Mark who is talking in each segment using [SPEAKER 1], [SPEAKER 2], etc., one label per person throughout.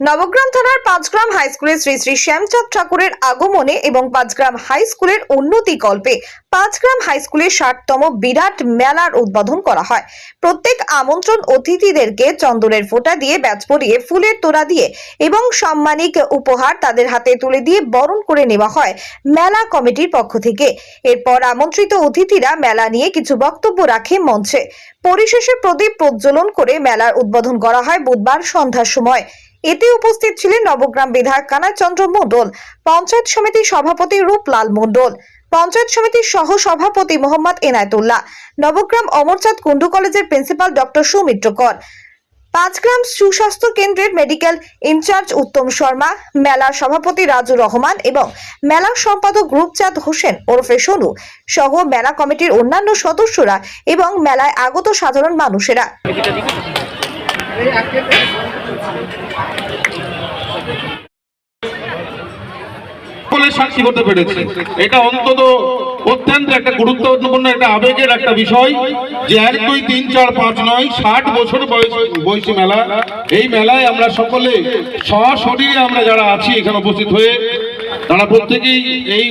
[SPEAKER 1] নবগ্রাম থানার পাঁচগ্রাম হাই স্কুলের শ্রী শ্রী শ্যামচাঁদ ঠাকুরের আগমনে এবং পাঁচগ্রাম হাই স্কুলের উন্নতি কল্পে পাঁচগ্রাম হাই স্কুলের ষাটতম বিরাট মেলার উদ্বোধন করা হয়। প্রত্যেক আমন্ত্রণ অতিথিদেরকে চন্দনের ফোঁটা দিয়ে, ব্যাচ পরিয়ে, ফুলের তোড়া দিয়ে এবং সম্মানিক উপহার তাদের হাতে তুলে দিয়ে বরণ করে নেওয়া হয় মেলা কমিটির পক্ষ থেকে। এরপর আমন্ত্রিত অতিথিরা মেলা নিয়ে কিছু বক্তব্য রাখে মঞ্চে। পরিশেষে প্রদীপ প্রজ্বলন করে মেলার উদ্বোধন করা হয় বুধবার সন্ধ্যার সময়। এতে উপস্থিত ছিলেন নবগ্রাম বিধায়ক কানাচন্দ্র মণ্ডল, পঞ্চায়েত সমিতির সভাপতি রূপলাল মণ্ডল, পঞ্চায়েত সমিতির সহ সভাপতি মোহাম্মদ এনায়েতুল্লাহ, নবগ্রাম অমরচাঁদ কুন্ডু কলেজের প্রিন্সিপাল ডক্টর সৌমিত্র কর, পাঁচগ্রাম সুস্বাস্থ্য কেন্দ্রের মেডিকেল ইনচার্জ উত্তম শর্মা, মেলার সভাপতি রাজু রহমান এবং মেলার সম্পাদক রূপচাঁদ হোসেন ওরফে সোনু সহ মেলা কমিটির অন্যান্য সদস্যরা এবং মেলায় আগত সাধারণ মানুষেরা।
[SPEAKER 2] সাক্ষী হতে পেরেছে। এটা অন্তত অত্যন্ত একটা গুরুত্বপূর্ণ একটা আবেগের একটা বিষয় যে এক, দুই, তিন, চার, পাঁচ, নয়, ষাট বছর বয়স, বয়সী মেলা। এই মেলায় আমরা সকলে সশরীরে আমরা যারা আছি এখানে উপস্থিত হয়ে, তারা প্রত্যেকেই এই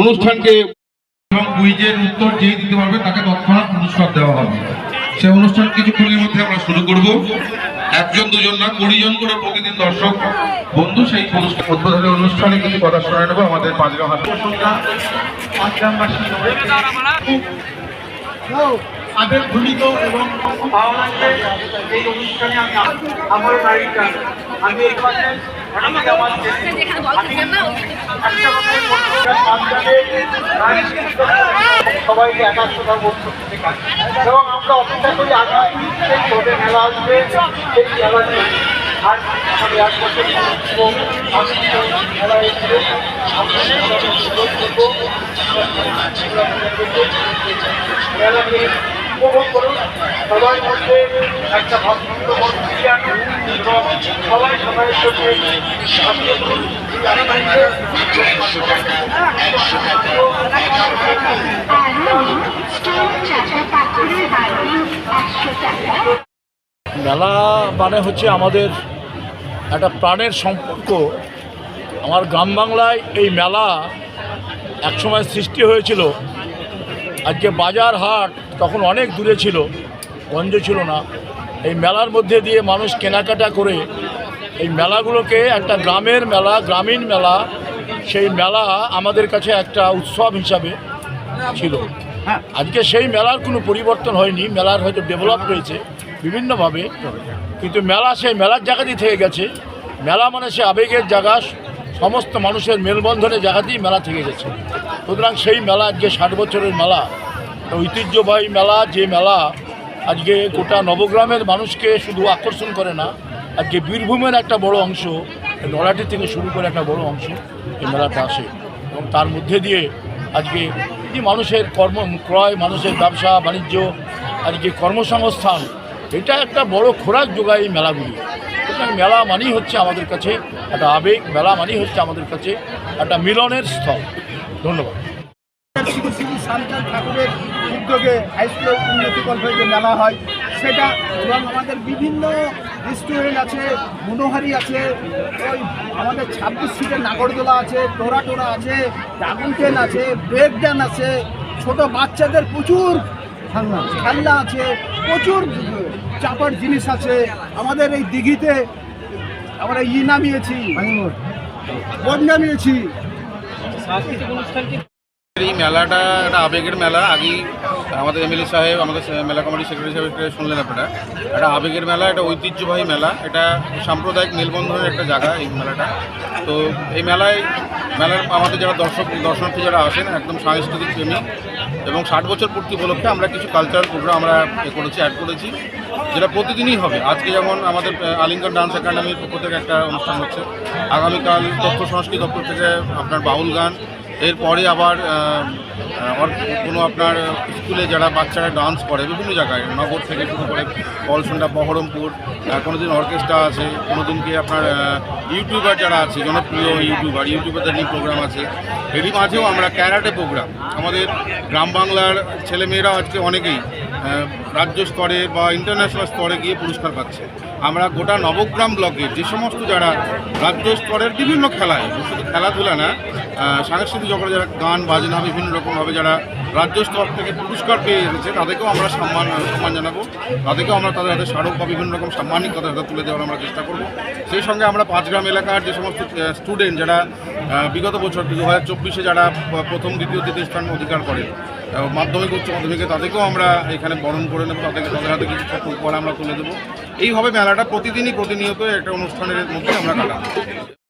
[SPEAKER 2] অনুষ্ঠানকে এবং কুইজের উত্তর যেই দিতে পারবে তাকে তৎক্ষণাৎ পুরস্কার দেওয়া হবে। অনুষ্ঠান কিছুক্ষণের মধ্যে আমরা শুরু করব। একজন, দুজন না কুড়ি জন করে প্রতিদিন দর্শক। বন্ধু, সেই পুরস্কার উদ্বোধনী অনুষ্ঠানে কিছু কথা শোনা নেব আমাদের পাঁচগাঁও হাত
[SPEAKER 3] আবেগ এবং এই আমি সবাইকে একাত্মতা বোধ এবং আমরা অপেক্ষা করি আগামী ছোটে মেলা আসবে সেই মেলাতে আর আমি এক বছর এবং আমি সেই এসে উপভোগ করুন। সবার মধ্যে একটা আনুন এবং সবাই আনন্দে
[SPEAKER 4] মেলা মানে হচ্ছে আমাদের একটা প্রাণের সম্পর্ক। আমার গ্রাম বাংলায় এই মেলা একসময় সৃষ্টি হয়েছিল। আজকে বাজার হাট তখন অনেক দূরে ছিল গঞ্জ ছিল না। এই মেলার মধ্যে দিয়ে মানুষ কেনাকাটা করে এই মেলাগুলোকে একটা গ্রামের মেলা গ্রামীণ মেলা সেই মেলা আমাদের কাছে একটা উৎসব হিসাবে ছিল। আজকে সেই মেলার কোনো পরিবর্তন হয়নি মেলার হয়তো ডেভেলপ হয়েছে বিভিন্নভাবে। কিন্তু মেলা সেই মেলার জায়গাতেই থেকে গেছে। মেলা মানে সে আবেগের জায়গা সমস্ত মানুষের মেলবন্ধনের জায়গাতেই মেলা থেকে গেছে। সুতরাং সেই মেলা আজকে ষাট বছরের মেলা ঐতিহ্যবাহী মেলা, যে মেলা আজকে গোটা নবগ্রামের মানুষকে শুধু আকর্ষণ করে না, আজকে বীরভূমের একটা বড় অংশ, নড়াটি থেকে শুরু করে একটা বড় অংশ এই মেলাটা আসে। এবং তার মধ্যে দিয়ে আজকে এই মানুষের কর্ম, ক্রয়, মানুষের ব্যবসা, বাণিজ্য, আজকে কর্মসংস্থান, এটা একটা বড় খোরাক যোগায় এই মেলাগুলি। সুতরাং মেলা মানেই হচ্ছে আমাদের কাছে একটা আবেগ, মেলা মানেই হচ্ছে আমাদের কাছে একটা মিলনের স্থল। ধন্যবাদ।
[SPEAKER 3] শান্তাল ঠাকুরের উদ্যোগে হাই স্কুলের উন্নতি কল্পে যে মেলা হয়। সেটা এবং আমাদের বিভিন্ন রেস্টুরেন্ট আছে, মনোহারি আছে, ওই আমাদের ছাব্বিশ সিটের নাগরদোলা আছে টোরা টোরা আছে ড্রাগন ট্রেন আছে ব্রেক ড্যান আছে, ছোট বাচ্চাদের প্রচুর খেলনা আছে, প্রচুর চাপার জিনিস আছে। আমাদের এই দিঘিতে আমরা ই নামিয়েছি। বোট নামিয়েছি।
[SPEAKER 5] এই মেলাটা একটা আবেগের মেলা। আগেই আমাদের এমএলএ সাহেব, আমাদের মেলা কমিটির সেক্রেটারি সাহেব এটা শুনলেন আপনারা। একটা আবেগের মেলা এটা ঐতিহ্যবাহী মেলা। এটা সাম্প্রদায়িক মেলবন্ধনের একটা জায়গা এই মেলাটা। তো এই মেলায় মেলার আমাদের যারা দর্শক, দর্শনার্থী যারা আসেন, একদম সাংস্কৃতিক প্রেমী এবং ষাট বছর পূর্তি উপলক্ষে আমরা কিছু কালচারাল প্রোগ্রাম আমরা করেছি অ্যাড করেছি। যেটা প্রতিদিনই হবে। আজকে যেমন আমাদের আলিঙ্গন ডান্স একাডেমির পক্ষ থেকে একটা অনুষ্ঠান হচ্ছে। আগামীকাল তথ্য সংস্কৃতি দপ্তর থেকে আপনার বাউল গান, এরপরে আবার কোনো আপনার স্কুলে যারা বাচ্চারা ডান্স করে, বিভিন্ন জায়গায়, নগর থেকে শুরু করে কলসন্ডা বহরমপুর কোনো দিন অর্কেস্ট্রা আছে কোনো দিন কি আপনার ইউটিউবার যারা আছে, জনপ্রিয় ইউটিউবার, ইউটিউবারদের নিয়ে প্রোগ্রাম আছে। এরই মাঝেও আমরা ক্যারাটে প্রোগ্রাম আমাদের গ্রাম বাংলার ছেলেমেয়েরা আজকে অনেকেই রাজ্য স্তরে বা ইন্টারন্যাশনাল স্তরে গিয়ে পুরস্কার পাচ্ছে। আমরা গোটা নবগ্রাম ব্লকের যে সমস্ত যারা রাজ্য স্তরের বিভিন্ন খেলায়, শুধু খেলাধুলা না সাংস্কৃতিক জগতে যারা গান, বাজনা, বিভিন্ন রকমভাবে যারা রাজ্য স্তর থেকে পুরস্কার পেয়ে এসেছে, তাদেরকেও আমরা সম্মান সম্মান জানাব। তাদেরকেও আমরা তাদের হাতে স্মারক বা বিভিন্ন রকম সাম্মানিক তাদের হাতে তুলে দেওয়ার আমরা চেষ্টা করব। সেই সঙ্গে আমরা পাঁচগ্রাম এলাকার যে সমস্ত স্টুডেন্ট যারা বিগত বছর, দু হাজার চব্বিশে যারা প্রথম, দ্বিতীয়, তৃতীয় স্থান অধিকার করে মাধ্যমিক উচ্চ মাধ্যমিকে তাদেরকেও আমরা এখানে বরণ করে নেব, তাদেরকে তাদের হাতে কিছু ছোট উপহার আমরা তুলে দেবো। এইভাবে মেলাটা প্রতিদিনই প্রতিনিয়ত একটা অনুষ্ঠানের মধ্যে আমরা কাটাবো।